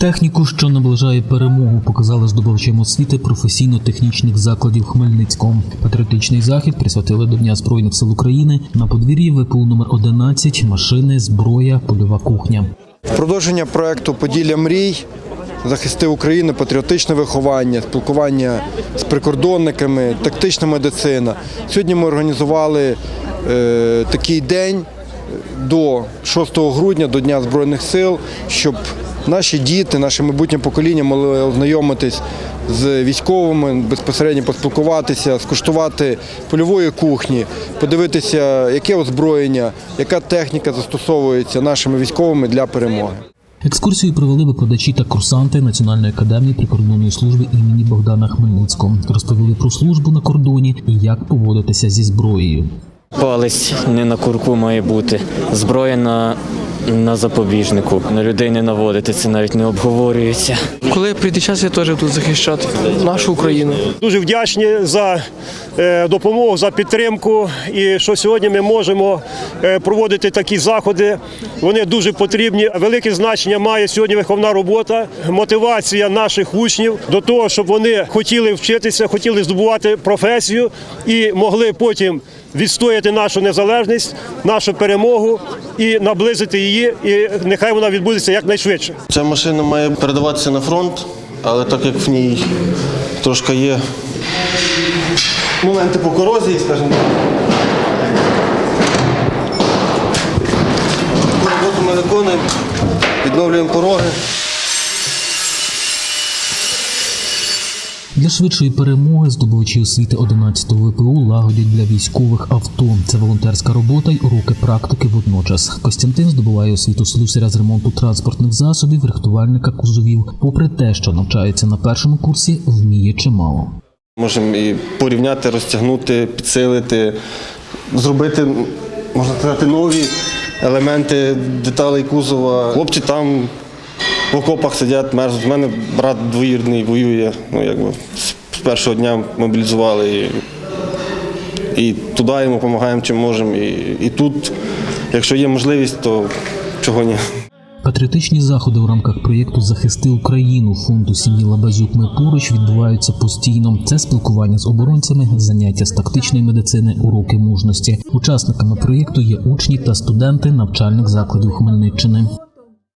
Техніку, що наближає перемогу, показали здобувачам освіти професійно-технічних закладів Хмельницького. Патріотичний захід присвятили до Дня Збройних сил України на подвір'ї ВПУ номер 11 машини, зброя, польова кухня. Продовження проекту Поділля мрій, захисти України, патріотичне виховання, спілкування з прикордонниками, тактична медицина. Сьогодні ми організували е, такий день до 6 грудня, до Дня Збройних сил, щоб наші діти, наше майбутнє покоління могли ознайомитись з військовими, безпосередньо поспілкуватися, скуштувати польової кухні, подивитися, яке озброєння, яка техніка застосовується нашими військовими для перемоги. Екскурсію провели викладачі та курсанти Національної академії прикордонної служби імені Богдана Хмельницького. Розповіли про службу на кордоні і як поводитися зі зброєю. Палець не на курку має бути, зброя на, на запобіжнику. На людей не наводити, це навіть не обговорюється. Коли прийде час, я теж буду захищати нашу Україну. Дуже вдячні за е, допомогу, за підтримку. І що сьогодні ми можемо е, проводити такі заходи. Вони дуже потрібні. Велике значення має сьогодні виховна робота, мотивація наших учнів до того, щоб вони хотіли вчитися, хотіли здобувати професію і могли потім відстояти нашу незалежність, нашу перемогу і наблизити її. І нехай вона відбудеться якнайшвидше. Ця машина має передаватися на фронт, але так як в ній трошки є моменти по корозії, скажімо так. Роботу ми виконуємо, відновлюємо пороги. Для швидшої перемоги здобувачі освіти 11-го ВПУ лагодять для військових авто. Це волонтерська робота й уроки практики водночас. Костянтин здобуває освіту слюсаря з ремонту транспортних засобів, рихтувальника кузовів. Попри те, що навчається на першому курсі, вміє чимало. Можемо і порівняти, розтягнути, підсилити, зробити, можна сказати, нові елементи деталей кузова. Хлопці там в окопах сидять, мерзнуть. У мене брат двоюрідний воює. Ну, якби, з першого дня мобілізували. І, і туди йому допомагаємо, чим можемо. І, і тут, якщо є можливість, то чого ні. Патріотичні заходи у рамках проєкту Захисти Україну фонду сім'ї Лабазюк ми поруч відбуваються постійно. Це спілкування з оборонцями, заняття з тактичної медицини, уроки мужності. Учасниками проєкту є учні та студенти навчальних закладів Хмельниччини.